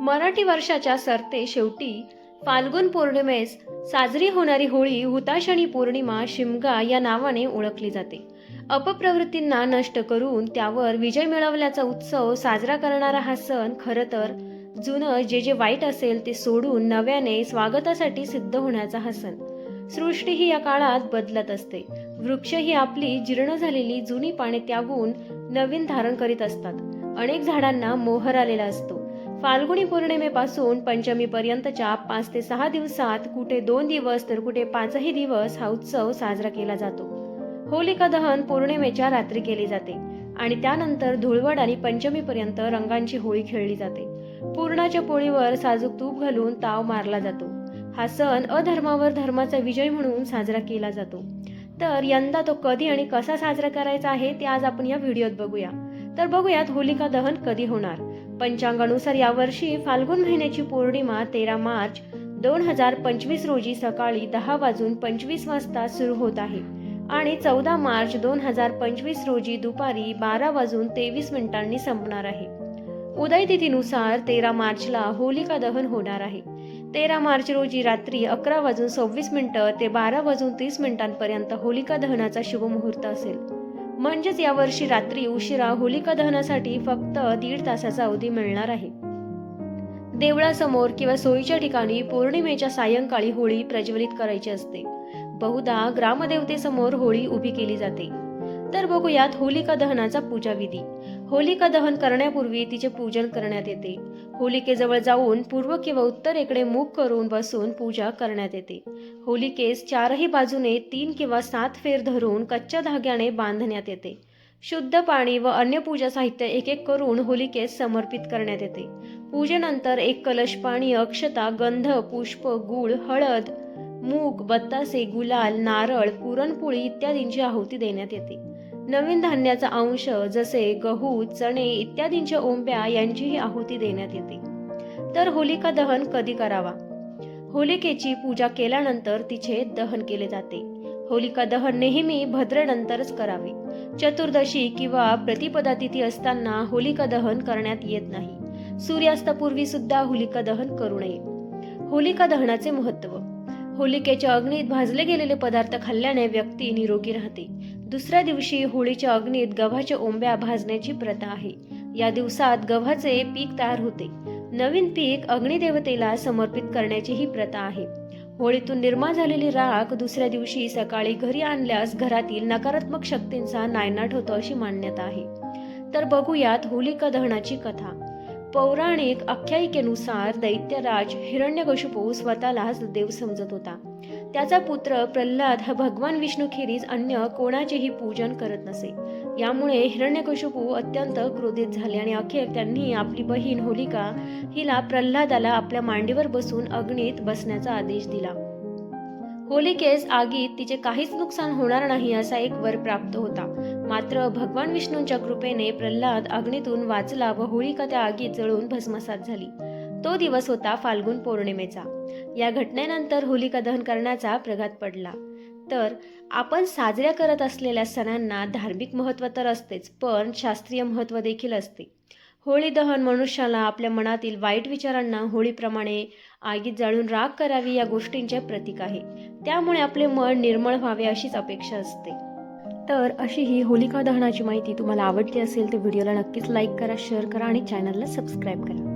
मराठी वर्षाच्या सरते शेवटी फाल्गुन पौर्णिमेस साजरी होणारी होळी हुताशणी पौर्णिमा शिमगा या नावाने ओळखली जाते. अपप्रवृत्तींना नष्ट करून त्यावर विजय मिळवल्याचा उत्सव साजरा करणारा हा सण खरं तर जुनं जे जे वाईट असेल ते सोडून नव्याने स्वागतासाठी सिद्ध होण्याचा हा सण. सृष्टी ही या काळात बदलत असते. वृक्ष ही आपली जीर्ण झालेली जुनी पाने त्यागून नवीन धारण करीत असतात. अनेक झाडांना मोहर आलेला असतो. फाल्गुनी पौर्णिमेपासून पंचमीपर्यंतच्या पाच ते सहा दिवसात कुठे दोन दिवस तर कुठे पाचही दिवस हा उत्सव साजरा केला जातो. होलिका दहन पौर्णिमेच्या रात्री केली जाते आणि त्यानंतर धुळवड आणि पंचमीपर्यंत रंगांची होळी खेळली जाते. पूर्णाच्या पोळीवर साजूक तूप घालून ताव मारला जातो. हा सण अधर्मावर धर्माचा विजय म्हणून साजरा केला जातो. तर यंदा तो कधी आणि कसा साजरा करायचा आहे ते आज आपण या व्हिडिओत बघूया. तर बघूयात होलिका दहन कधी होणार? पंचांगानुसार यावर्षी फाल्गुन महिन्याची पौर्णिमा तेरा मार्च दोन हजार पंचवीस रोजी सकाळी दहा वाजून पंचवीस वाजता सुरू होत आहे. आणि चौदा मार्च दोन हजार पंचवीस रोजी दुपारी बारा वाजून तेवीस मिनिटांनी संपणार आहे. उदय तिथीनुसार तेरा मार्चला होलिका दहन होणार आहे. तेरा मार्च रोजी रात्री अकरा वाजून सव्वीस मिनिटं ते बारा वाजून तीस मिनिटांपर्यंत होलिका दहनाचा शुभमुहूर्त असेल. म्हणजेच यावर्षी रात्री उशिरा होलिका दहनासाठी फक्त दीड तासाचा अवधी मिळणार आहे. देवळासमोर किंवा सोयीच्या ठिकाणी पौर्णिमेच्या सायंकाळी होळी प्रज्वलित करायची असते. बहुधा ग्रामदेवतेसमोर होळी उभी केली जाते. तर बघूयात होलिका दहनाचा पूजाविधी. होलिका दहन करण्यापूर्वी तिचे पूजन करण्यात येते. होलिकेजवळ जाऊन पूर्व किंवा उत्तरेकडे मुख करून बसून पूजा करण्यात येते. होलिकेस चारही बाजूने तीन किंवा सात फेर धरून कच्च्या धाग्याने बांधण्यात येते. शुद्ध पाणी व अन्य पूजा साहित्य एक एक करून होलिकेस समर्पित करण्यात येते. पूजेनंतर एक कलश पाणी अक्षता गंध पुष्प गुळ हळद मूग बत्तासे गुलाल नारळ पुरणपोळी इत्यादींची आहुती देण्यात येते. नवीन धान्याचा अंश जसे गहू चणे इत्यादींच्या ओंब्या यांचीही आहुती देण्यात येते. तर होलिका दहन कधी करावा? होलिकेची पूजा केल्यानंतर तिचे दहन केले जाते. होलिका दहन नेहमी भद्रेनंतरच करावे. चतुर्दशी किंवा प्रतिपदा तिथी असताना होलिका दहन करण्यात येत नाही. सूर्यास्तापूर्वी सुद्धा होलिका दहन करू नये. होलिका दहनाचे महत्त्व होलिकेच्या अग्नीत भाजले गेलेले पदार्थ खाल्ल्याने व्यक्ती निरोगी राहते. दुसऱ्या दिवशी होळीच्या अग्नीत गव्हाच्या ओंब्या भाजण्याची प्रथा आहे. या दिवसात गव्हाचे पीक तयार होते. नवीन पीक अग्निदेवतेला समर्पित करण्याची ही प्रथा आहे. होळीतून निर्माण झालेली राख दुसऱ्या दिवशी सकाळी घरी आणल्यास घरातील नकारात्मक शक्तींचा नायनाट होतो अशी मान्यता आहे. तर बघूयात होलिका दहनाची कथा. पौराणिक आख्यायिकेनुसार दैत्यराज हिरण्यकशिपू स्वतःलाच देव समजत होता. त्याचा पुत्र प्रल्हाद हा भगवान विष्णूखेरीज अन्य कोणाचेही पूजन करत नसे. यामुळे हिरण्यकशिपू अत्यंत क्रोधित झाले आणि अखेर त्यांनी आपली बहीण होलिका हिला प्रल्हादाला आपल्या मांडीवर बसून अग्नीत बसण्याचा आदेश दिला. होलिकेस आगीत तिचे काहीच नुकसान होणार नाही असा एक वर प्राप्त होता. मात्र भगवान विष्णूंच्या कृपेने प्रल्हाद अग्नीतून वाचला व होळिका त्या आगीत जळून भस्मसात झाली. तो दिवस होता फाल्गुन पौर्णिमेचा. या घटनेनंतर होलिका दहन करण्याचा प्रघात पडला. तर आपण साजऱ्या करत असलेल्या सणांना धार्मिक महत्त्व तर असतेच पण शास्त्रीय महत्त्व देखील असते. होळी दहन मनुष्याला आपल्या मनातील वाईट विचारांना होळीप्रमाणे आगीत जाळून राग करावी या गोष्टींचे प्रतीक आहे. त्यामुळे आपले मन निर्मळ व्हावे अशीच अपेक्षा असते. तर अशी ही होलिका दहनाची माहिती तुम्हाला आवडली असेल तर व्हिडिओला नक्कीच लाईक करा शेअर करा आणि चॅनलला सबस्क्राईब करा.